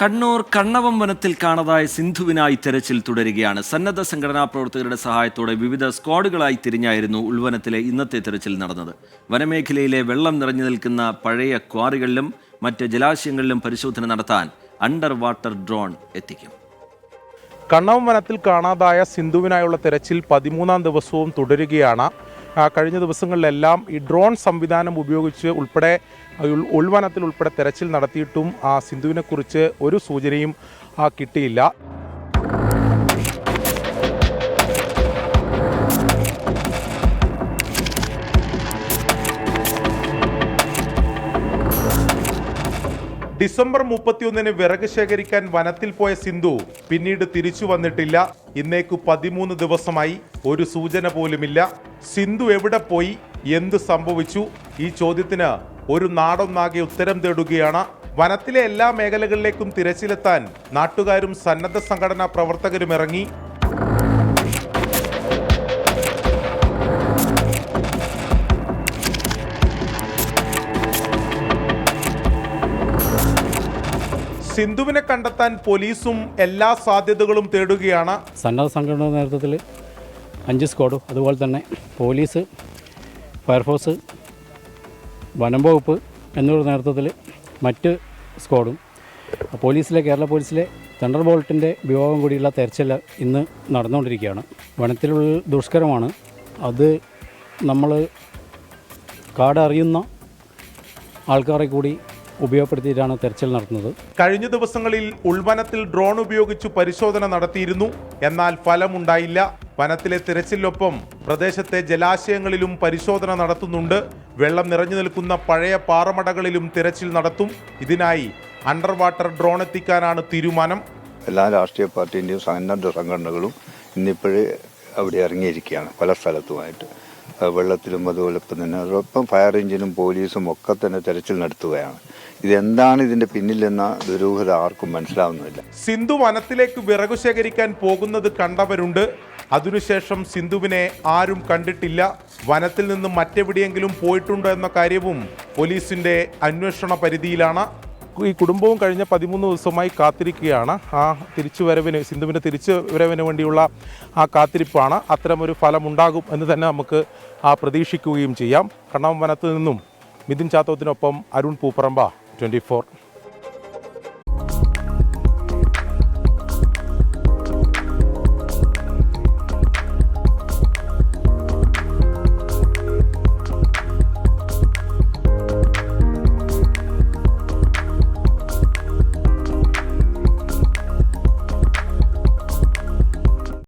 കണ്ണൂർ കണ്ണവം വനത്തിൽ കാണാതായ സിന്ധുവിനായി തെരച്ചിൽ തുടരുകയാണ്. സന്നദ്ധ സംഘടനാ പ്രവർത്തകരുടെ സഹായത്തോടെ വിവിധ സ്ക്വാഡുകളായി തിരിഞ്ഞായിരുന്നു ഉൾവനത്തിലെ ഇന്നത്തെ തെരച്ചിൽ നടന്നത്. വനമേഖലയിലെ വെള്ളം നിറഞ്ഞു നിൽക്കുന്ന പഴയ ക്വാറികളിലും മറ്റ് ജലാശയങ്ങളിലും പരിശോധന നടത്താൻ അണ്ടർ വാട്ടർ ഡ്രോൺ എത്തിക്കും. കണ്ണവം വനത്തിൽ കാണാതായ സിന്ധുവിനായുള്ള തെരച്ചിൽ പതിമൂന്നാം ദിവസവും തുടരുകയാണ്. കഴിഞ്ഞ ദിവസങ്ങളിലെല്ലാം ഈ ഡ്രോൺ സംവിധാനം ഉപയോഗിച്ച് ഉൾപ്പെടെ ഉൾ- ഉൾവനത്തിൽ ഉൾപ്പെടെ തെരച്ചിൽ നടത്തിയിട്ടും ആ സിന്ധുവിനെക്കുറിച്ച് ഒരു സൂചനയും കിട്ടിയില്ല. ഡിസംബർ മുപ്പത്തിയൊന്നിന് വിറക് ശേഖരിക്കാൻ വനത്തിൽ പോയ സിന്ധു പിന്നീട് തിരിച്ചു വന്നിട്ടില്ല. ഇന്നേക്കു പതിമൂന്ന് ദിവസമായി ഒരു സൂചന പോലുമില്ല. സിന്ധു എവിടെ പോയി? എന്ത് സംഭവിച്ചു? ഈ ചോദ്യത്തിന് ഒരു നാടൊന്നാകെ ഉത്തരം തേടുകയാണ്. വനത്തിലെ എല്ലാ മേഖലകളിലേക്കും തിരച്ചിലെത്താൻ നാട്ടുകാരും സന്നദ്ധ സംഘടനാ പ്രവർത്തകരും ഇറങ്ങി. സിന്ധുവിനെ കണ്ടെത്താൻ പോലീസും എല്ലാ സാധ്യതകളും തേടുകയാണ്. സന്നദ്ധ സംഘടന നേതൃത്വത്തിൽ അഞ്ച് സ്ക്വാഡും അതുപോലെ തന്നെ പോലീസ് ഫയർഫോഴ്സ് വനം വകുപ്പ് നേതൃത്വത്തിൽ മറ്റ് സ്ക്വാഡും. പോലീസിലെ കേരള പോലീസിലെ തണ്ടർ ബോൾട്ടിന്റെ വിഭാഗം കൂടിയുള്ള തെരച്ചിൽ ഇന്ന് നടന്നുകൊണ്ടിരിക്കുകയാണ്. വനത്തിലുള്ള ദുഷ്കരമാണ്. അത് നമ്മൾ കാടറിയുന്ന ആൾക്കാരെ കൂടി ഉപയോഗപ്പെടുത്തിയിട്ടാണ് തെരച്ചിൽ നടത്തുന്നത്. കഴിഞ്ഞ ദിവസങ്ങളിൽ ഉൾവനത്തിൽ ഡ്രോൺ ഉപയോഗിച്ചു പരിശോധന നടത്തിയിരുന്നു. എന്നാൽ ഫലമുണ്ടായില്ല. വനത്തിലെ തിരച്ചിലിനൊപ്പം പ്രദേശത്തെ ജലാശയങ്ങളിലും പരിശോധന നടത്തുന്നുണ്ട്. വെള്ളം നിറഞ്ഞു നിൽക്കുന്ന പഴയ പാറമടകളിലും തിരച്ചിൽ നടത്തും. ഇതിനായി അണ്ടർ വാട്ടർ ഡ്രോൺ എത്തിക്കാനാണ് തീരുമാനം. എല്ലാ രാഷ്ട്രീയ പാർട്ടിന്റെയും സന്നദ്ധ സംഘടനകളും ഇന്നിപ്പോഴേ അവിടെ ഇറങ്ങിയിരിക്കുകയാണ് പല സ്ഥലത്തുമായിട്ട്. വെള്ളത്തിലും അതുപോലെ ഇപ്പം തന്നെ. അതോടൊപ്പം ഫയർ എഞ്ചിനും പോലീസും ഒക്കെ തന്നെ തെരച്ചിൽ നടത്തുകയാണ്. ഇതെന്താണ് ഇതിന്റെ പിന്നിലെന്ന ദുരൂഹത ആർക്കും മനസ്സിലാവുന്നില്ല. സിന്ധു വനത്തിലേക്ക് വിറകു ശേഖരിക്കാൻ പോകുന്നത് കണ്ടവരുണ്ട്. അതിനുശേഷം സിന്ധുവിനെ ആരും കണ്ടിട്ടില്ല. വനത്തിൽ നിന്നും മറ്റെവിടെയെങ്കിലും പോയിട്ടുണ്ടോ എന്ന കാര്യവും പോലീസിന്റെ അന്വേഷണ പരിധിയിലാണ്. ഈ കുടുംബവും കഴിഞ്ഞ പതിമൂന്ന് ദിവസമായി കാത്തിരിക്കുകയാണ്. ആ തിരിച്ചുവരവിന് സിന്ധുവിന്റെ തിരിച്ചു വരവിന് വേണ്ടിയുള്ള ആ കാത്തിരിപ്പാണ്. അത്തരമൊരു ഫലമുണ്ടാകും എന്ന് തന്നെ നമുക്ക് ആ പ്രതീക്ഷിക്കുകയും ചെയ്യാം. കണ്ണവം വനത്തു നിന്നും മിഥുൻ ചാത്തോത്തിനൊപ്പം അരുൺ പൂപ്പറമ്പ ട്വന്റി